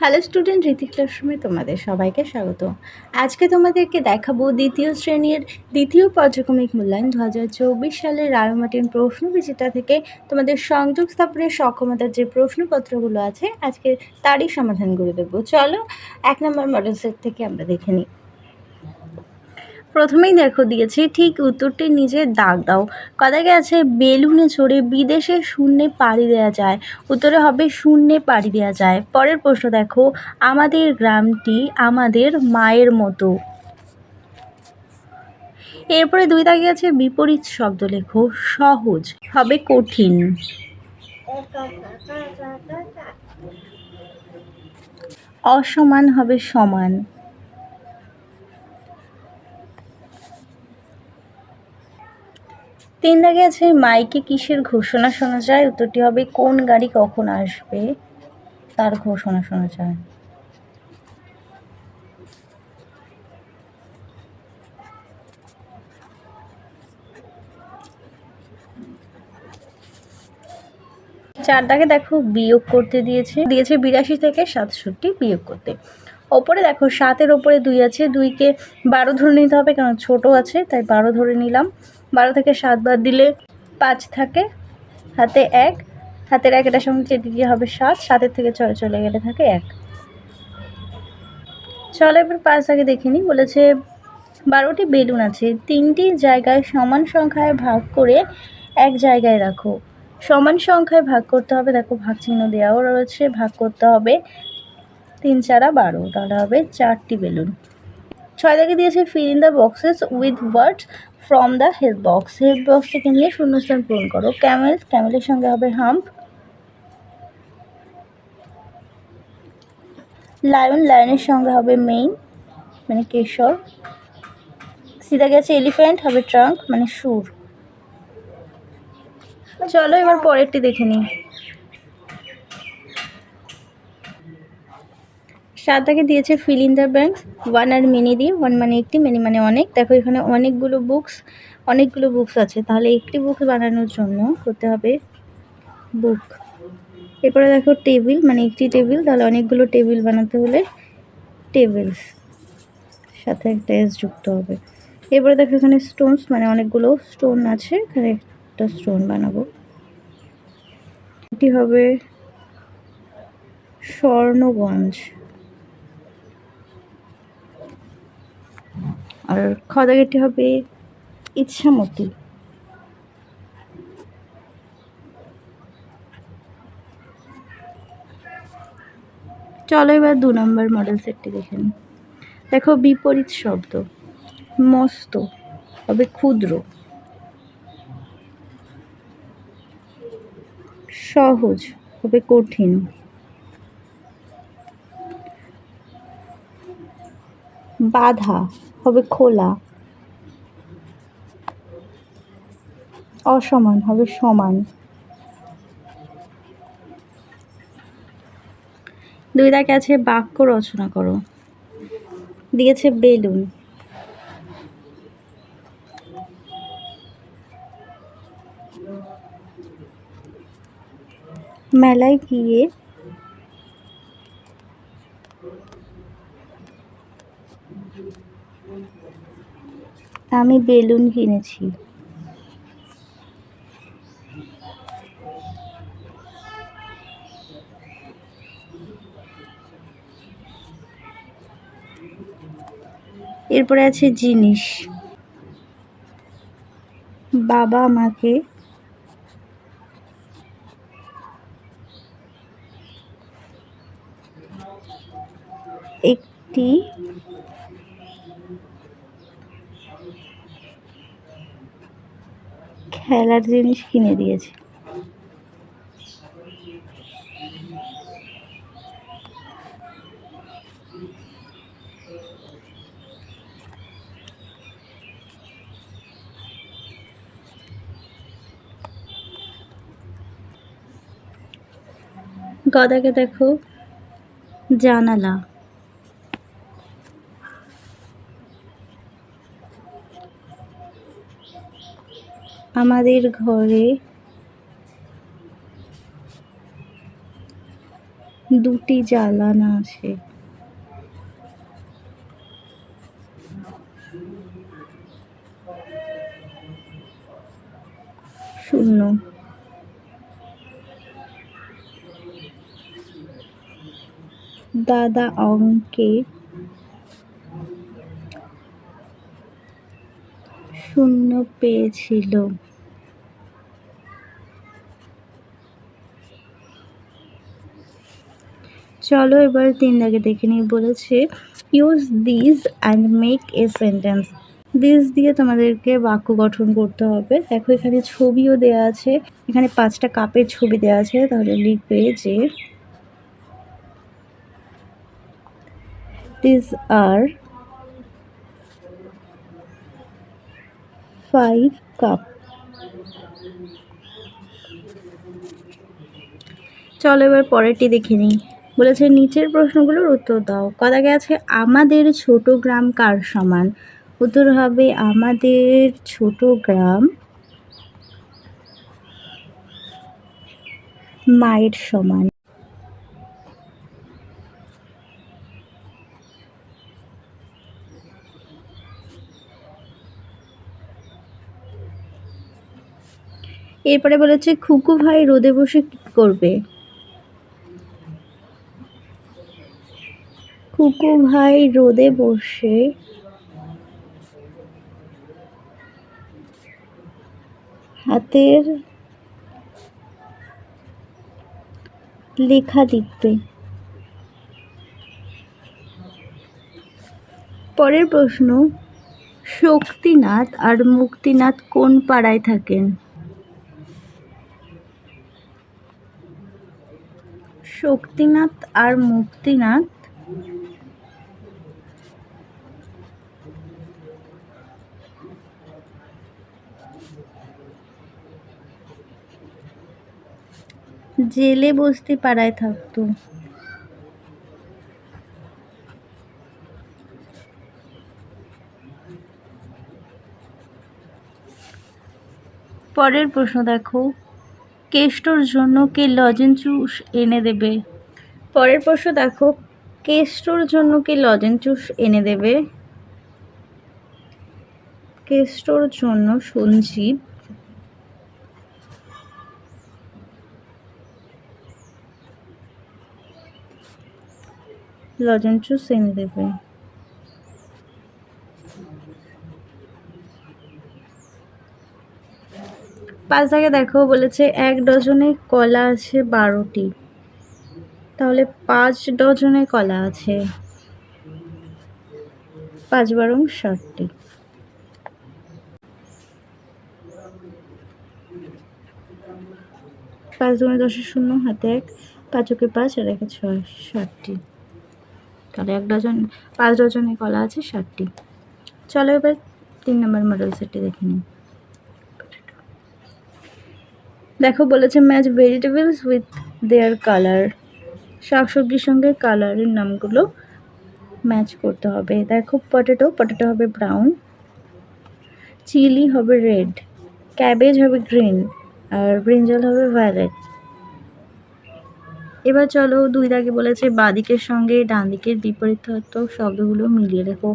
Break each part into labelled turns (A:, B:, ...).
A: Hello student রীতি ক্লাসরুমে তোমাদের সবাইকে স্বাগত। আজকে তোমাদেরকে দেখাবো দ্বিতীয় শ্রেণির দ্বিতীয় পর্যক্রমিক মূল্যায়ন দু হাজার চব্বিশ সালের রায়মাটিন প্রশ্ন বিচিতা থেকে তোমাদের সংযোগ স্থাপনের সক্ষমতার যে প্রশ্নপত্রগুলো আছে আজকে তারই সমাধান করে দেবো। চলো, এক নম্বর মডেল সেট থেকে আমরা দেখে নিই। প্রথমেই দেখো দিয়েছে, ঠিক উত্তরটি নিজে দাগ দাও। কথায় আছে বেলুনে চড়ে বিদেশে শূন্যে পাড়ি দেওয়া যায়, উত্তরে হবে শূন্যে পাড়ি দেওয়া যায়। পরের প্রশ্ন দেখো, আমাদের গ্রামটি আমাদের মায়ের মতো। এরপরে দুই দাগে আছে বিপরীত শব্দ লেখো, সহজ, হবে কঠিন। অসমান হবে সমান। তিন দাগে আছে, মাইকে কিসের ঘোষণা শোনা যায়? উত্তরটি হবে, কোন গাড়ি কখন আসবে? তার ঘোষণা শোনা যায়। চার দাগে দেখো, বিয়োগ করতে দিয়েছে। দিয়েছে বিরাশি থেকে সাতষট্টি বিয়োগ করতে। ওপরে দেখো, সাতের ওপরে দুই আছে, দুইকে বারো ধরে নিতে হবে কারণ ছোট আছে, তাই বারো ধরে নিলাম। বারো থেকে সাত বাদ দিলে পাঁচ থাকে, হাতে এক। হাতের এক, এটার সঙ্গে চেয়ে হবে সাত। সাতের থেকে ছয় চলে গেলে থাকে এক। চলো এবার পাঁচ আগে দেখে নিই। বলেছে, বারোটি বেলুন আছে। তিনটি জায়গায় সমান সংখ্যায় ভাগ করে এক জায়গায় রাখো। সমান সংখ্যায় ভাগ করতে হবে, দেখো ভাগ চিহ্ন দেওয়াও রয়েছে। ভাগ করতে হবে তিন চারা বারো, তাহলে হবে চারটি বেলুন। ছয় দাগে দিয়েছে fill in the boxes with words from the help box help box থেকে নিয়ে শূন্যস্থান পূরণ করো। ক্যামেল ক্যামেলের সঙ্গে হবে হাম্প লায়ন লায়নের সঙ্গে হবে মেইন মানে কেশর। সিধা গেছে এলিফ্যান্ট হবে ট্রাঙ্ক মানে সুর। চলো এবার পরেরটি দেখে নিই। সাত দাগে দিয়েছে fill in the blanks one R mini দিয়ে ওয়ান মানে একটি মিনি মানে অনেক। দেখো, এখানে অনেকগুলো বুকস অনেকগুলো বুকস আছে। তাহলে একটি বুক বানানোর জন্য করতে হবে বুক এরপরে দেখো টেবিল মানে একটি টেবিল তাহলে অনেকগুলো টেবিল বানাতে হলে টেবিলস সাথে একটা এস যুক্ত হবে। এরপরে দেখো এখানে স্টোনস মানে অনেকগুলো স্টোন আছে, এখানে একটা স্টোন বানাবো। এটি হবে স্বর্ণগঞ্জ। আর খাওয়া খদাগেটি হবে ইচ্ছামতি। চলো এবার দু নম্বর মডেল সেটটি দেখেন দেখো বিপরীত শব্দ, মস্ত হবে ক্ষুদ্র। সহজ হবে কঠিন। বাধা হবে খোলা। অসমান হবে সমান। দুই দাগে আছে বাক্য রচনা করো। দিয়েছে বেলুন। মেলায় গিয়ে আমি বেলুন কিনেছি। এরপরে আছে জিনিস। বাবা আমাকে একটি খেলার জিনিস কিনে দিয়েছে। গদাকে দেখো জানালা। আমাদের ঘরে দুটি জ্বালানা আছে। শূন্য। দাদা অঙ্কে শূন্য পেয়েছিল। চলো এবার তিন দাগে দেখে নিই, বলেছে use this and make a sentence this দিয়ে তোমাদেরকে বাক্য গঠন করতে হবে। দেখো, এখানে ছবিও দেওয়া আছে। এখানে পাঁচটা কাপের ছবি দেওয়া আছে। তাহলে লিখবে যে দিস আর ফাইভ কাপ চলো এবার পরেরটি দেখে নিই। বলেছে, নিচের প্রশ্নগুলোর উত্তর দাও। কথা আছে, আমাদের ছোট গ্রাম কার সমান? উত্তর হবে, আমাদের ছোট গ্রাম মায়ের সমান। এরপরে বলেছে, খুকু ভাই রোদে বসে কি করবে? খুকু ভাই রোদে বসে হাতের লেখা লিখবে। পরের প্রশ্ন, শক্তিনাথ আর মুক্তিনাথ কোন পাড়ায় থাকেন? শক্তিনাথ আর মুক্তিনাথ? জেলে বস্তি পাড়ায় থাকতো পরের প্রশ্ন দেখো। কেষ্টর জন্য কে লজেন জুস এনে দেবে? পরের প্রশ্ন দেখো, কেষ্টর জন্য কে লজেন জুস এনে দেবে? কেষ্টর জন্য সঞ্জীব। লজেন্স এনে দেবে। পাঁচ দাগে দেখো বলেছে এক ডজনে কলা আছে বারোটি। তাহলে পাঁচ ডজনে কলা আছে। পাঁচ বারং ষাটটি। পাঁচ দুগুণে দশের শূন্য, হাতে এক পাঁচকে পাঁচ, আর একে ছয়, ষাটটি। তাহলে এক ডজন, পাঁচ ডজনে কলা আছে ষাটটি। চলো এবার তিন নম্বর মডেল সেটটি দেখে নিই। দেখো বলেছে match vegetables with their colour শাকসবজির সঙ্গে কালারের নামগুলো ম্যাচ করতে হবে। দেখো পটেটো পটেটো হবে ব্রাউন চিলি হবে রেড ক্যাবেজ হবে গ্রিন আর ব্রিঞ্জল হবে ভায়োলেট এবার চলো দুই দাগে বলেছে বাদিকের সঙ্গে ডান দিকের বিপরীতার্থক শব্দগুলো মিলিয়ে রেখো।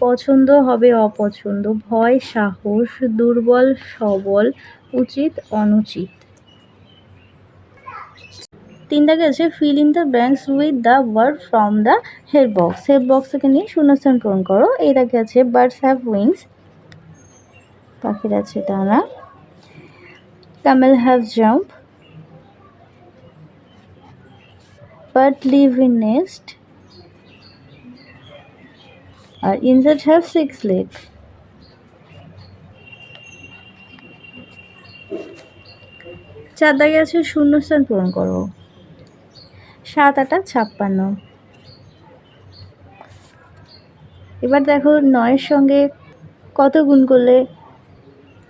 A: পছন্দ হবে অপছন্দ, ভয়, সাহস, দুর্বল, সবল, উচিত, অনুচিত। তিন দাগে আছে fill in the blanks with the word from the head box head box থেকে নিয়ে শূন্যস্থান পূরণ করো। এই দাগে আছে বার্ডস হ্যাভ উইংস পাখির আছে ডানা camel have jump but live in nest আর insect have six legs. চার দাগে আছে শূন্যস্থান পূরণ করো। সাত, আটা ছাপ্পান্ন। এবার দেখো নয়ের সঙ্গে কত গুণ করলে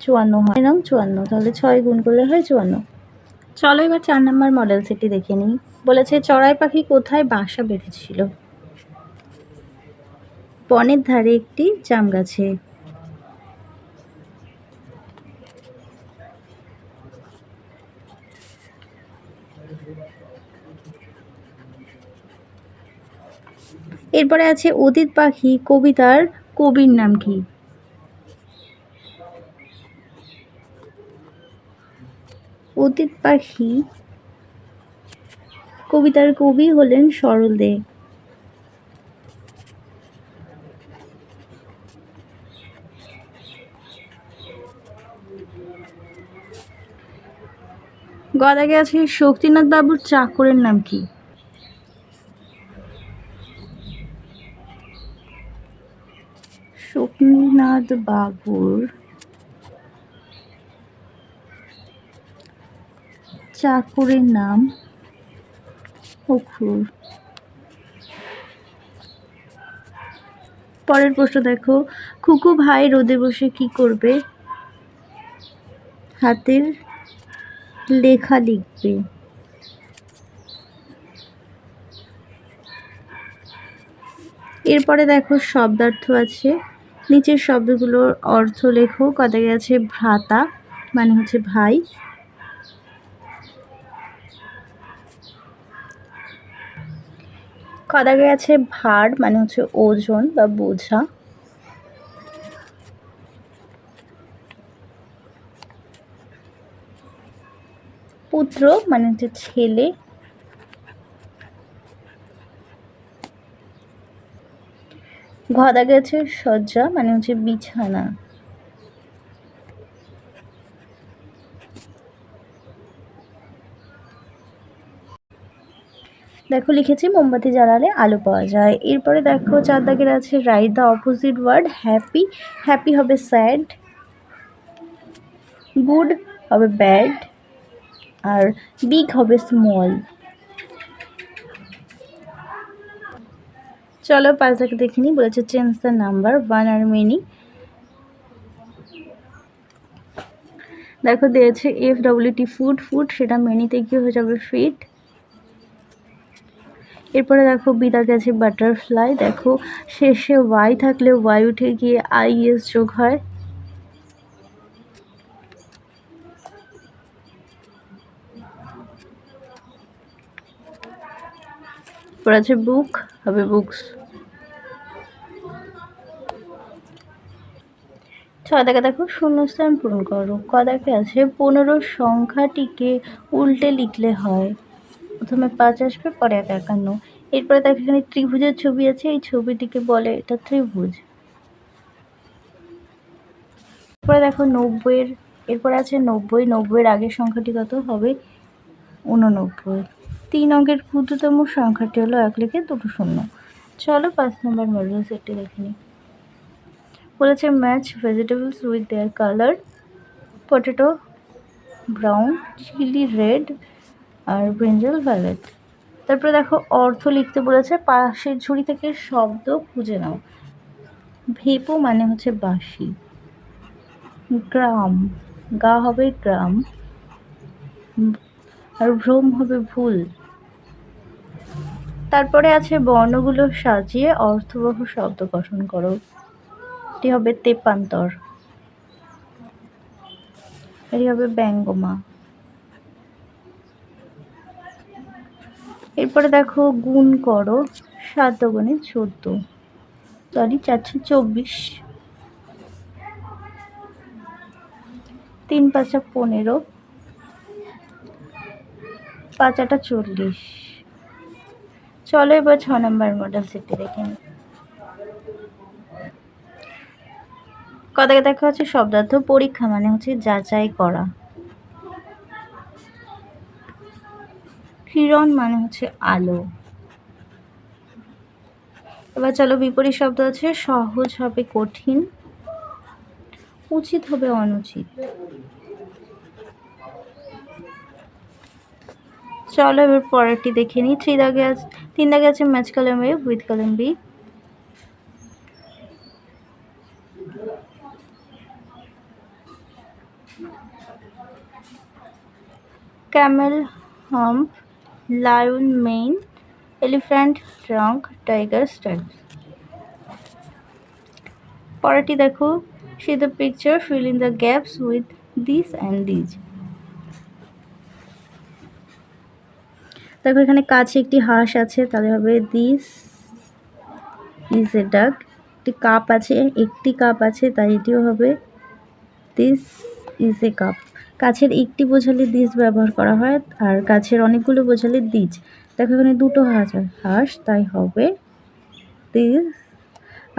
A: চুয়ান্ন হয়? নং চুয়ান্ন, তাহলে ছয় গুণ করলে হয় চুয়ান্ন। চলো এবার চার নম্বর মডেল সেটি দেখে নিই। বলেছে চড়াই পাখি কোথায় বাসা বেঁধেছিল? বনের ধারে একটি জাম গাছে এরপরে আছে অতীত পাখি, কবিতার কবির নাম কি? অতীত পাখি, কবিতার কবি হলেন সরল দে। গদাকে আছে শক্তিনাথ বাবুর চাকরের নাম কি? শক্তিনাথ বাবুর চাকরের নাম অক্রুর পরের প্রশ্ন দেখো, খুকু ভাই রোদে বসে কি করবে? হাতের লেখা লিখবে। এরপরে দেখো শব্দার্থ আছে। নিচের শব্দগুলোর অর্থ লেখো কথায় আছে ভ্রাতা মানে হচ্ছে ভাই। কথায় আছে ভার মানে হচ্ছে ওজন বা বোঝা। পুত্র মানে হচ্ছে ছেলে। ঘদা গেছে শয্যা মানে হচ্ছে বিছানা। দেখো, লিখেছি মোমবাতি জ্বালালে আলো পাওয়া যায়। এরপরে দেখো, চার দাগের আছে write the opposite word happy happy হবে স্যাড গুড হবে ব্যাড আর বিগ হবে স্মল চলো পাঁচটাকে দেখে নিই, বলেছে চেঞ্জ দ্য নাম্বার ওয়ান আর মেনি দেখো দিয়েছে এফ ডব্লিউটি ফুড ফুড সেটা মেনিতে কি হয়ে যাবে? ফিট এরপরে দেখো বিদা গেছে বাটারফ্লাই দেখো শেষে ওয়াই থাকলে ওয়াই উঠে গিয়ে আই এস যোগ হয়। এরপর আছে বুক হবে বুকস ছয় দেখা, দেখো শূন্যস্থান পূরণ করো। ক, দেখে, আছে পনেরো সংখ্যাটিকে উল্টে লিখলে হয়। প্রথমে পাঁচ আসবে, পরে এক একান্ন। এরপরে দেখো, এখানে ত্রিভুজের ছবি আছে, এই ছবিটিকে বলে এটা ত্রিভুজ। এরপরে দেখো, নব্বইয়ের, এরপরে আছে নব্বই, নব্বইয়ের আগের সংখ্যাটি কত হবে? উননব্বই। তিন অঙ্কের ক্ষুদ্রতম সংখ্যাটি হলো এক লিখে দুটো শূন্য। চলো পাঁচ নম্বর মডেল সেটটি দেখে নিই। বলেছে match vegetables with their colour potato brown chilli red R brinjal violet তারপরে দেখো অর্থ লিখতে বলেছে, পাশের ঝুড়ি থেকে শব্দ খুঁজে নাও। ভেপো মানে হচ্ছে বাঁশি। গ্রাম, গা হবে গ্রাম। আর ভ্রম হবে ভুল। তারপরে আছে বর্ণগুলো সাজিয়ে অর্থবহ শব্দ গঠন করো। এটি হবে তেপান্তর। এটি হবে ব্যঙ্গমা। এরপরে দেখো গুণ করো সাত গুণে চোদ্দ। সরি চারশো চব্বিশ। তিন পাঁচা পনেরো। পাঁচ আটা চল্লিশ। চলো এবার ছ নম্বর মডেল সেটটি দেখে নিই কথাকে দেখা হচ্ছে শব্দার্থ পরীক্ষা মানে হচ্ছে যাচাই করা। কিরণ মানে হচ্ছে আলো। এবার চলো বিপরীত শব্দ আছে সহজ হবে কঠিন, উচিত হবে অনুচিত। চলো, এবার পরেরটি দেখে নিই। থ্রি দাগে আছে, তিন দাগে আছে match column A, with column B. Camel hump, lion mane, elephant রঙ টাইগার স্টাইল পরেরটি দেখো, see the picture, fill in the gaps with this and these দেখো এখানে কাছে একটি হাঁস আছে, তাহলে হবে দিস ইজ এ ডাক একটি কাপ আছে, একটি কাপ আছে, তাই এটিও হবে দিস ইজ এ কাপ কাছের একটি বোঝালে দিস ব্যবহার করা হয়, আর কাছের অনেকগুলো বোঝালে দিজ দেখো এখানে দুটো হাঁস হাঁস, তাই হবে দিস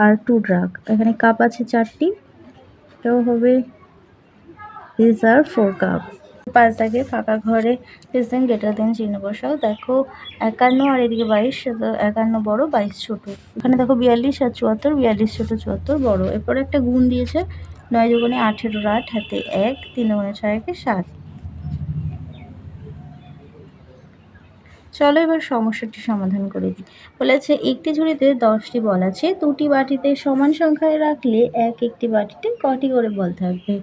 A: আর টু ড্রাগ এখানে কাপ আছে চারটি, এটাও হবে দিস আর ফোর কাপ পাঁচ দাগে ফাঁকা ঘরে প্রেজেন্ট গ্রেটার দেন চিহ্ন বসাও। দেখো একান্ন আর এদিকে বাইশ একান্ন বড়, বাইশ ছোট। এখানে দেখো বিয়াল্লিশ আর চুয়াত্তর, বিয়াল্লিশ ছোট, চুয়াত্তর বড়। এরপরে একটা গুণ দিয়েছে, নয় দুগুণে আঠেরো আট হাতে এক, তিন দুগুণে ছয় একে সাত। চলো এবার সমস্যাটি সমাধান করে দিই। বলেছে, একটি ঝুড়িতে দশটি বল আছে, দুটি বাটিতে সমান সংখ্যায় রাখলে এক একটি বাটিতে কটি করে বল থাকবে?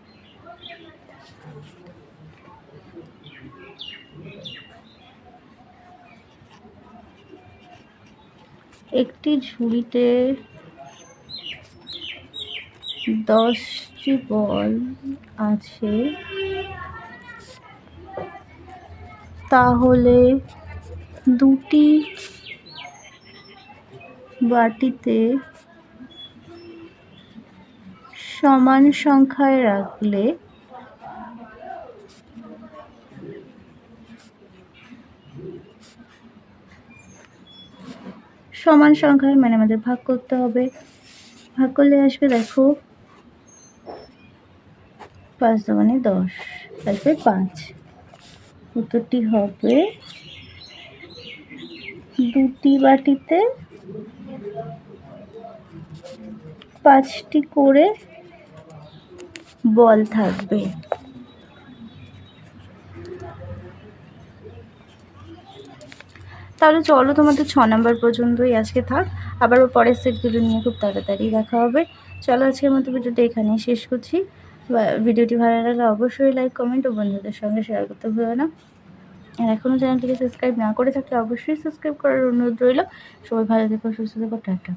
A: একটি ঝুড়িতে দশটি বল আছে। তাহলে দুটি বাটিতে সমান সংখ্যায় রাখলে সমান সংখ্যায় মানে আমাদের ভাগ করতে হবে। ভাগ করলে আসবে, দেখো, পাঁচ দোকানে দশ আসবে পাঁচ। উত্তরটি হবে দুটি বাটিতে পাঁচটি করে বল থাকবে। তাহলে চলো তোমাদের ছ নাম্বার পর্যন্তই আজকে থাক। আবার পরের সেটগুলো নিয়ে খুব তাড়াতাড়ি দেখা হবে। চলো আজকের মতো ভিডিওটা এখানেই শেষ করছি। ভিডিওটি ভালো লাগলে অবশ্যই লাইক কমেন্ট ও বন্ধুদের সঙ্গে শেয়ার করতে ভুলো না। আর এখনও চ্যানেলটিকে সাবস্ক্রাইব না করে থাকলে অবশ্যই সাবস্ক্রাইব করার অনুরোধ রইল। সবাই ভালো থেকো, সুস্থ থেকো, টাটা।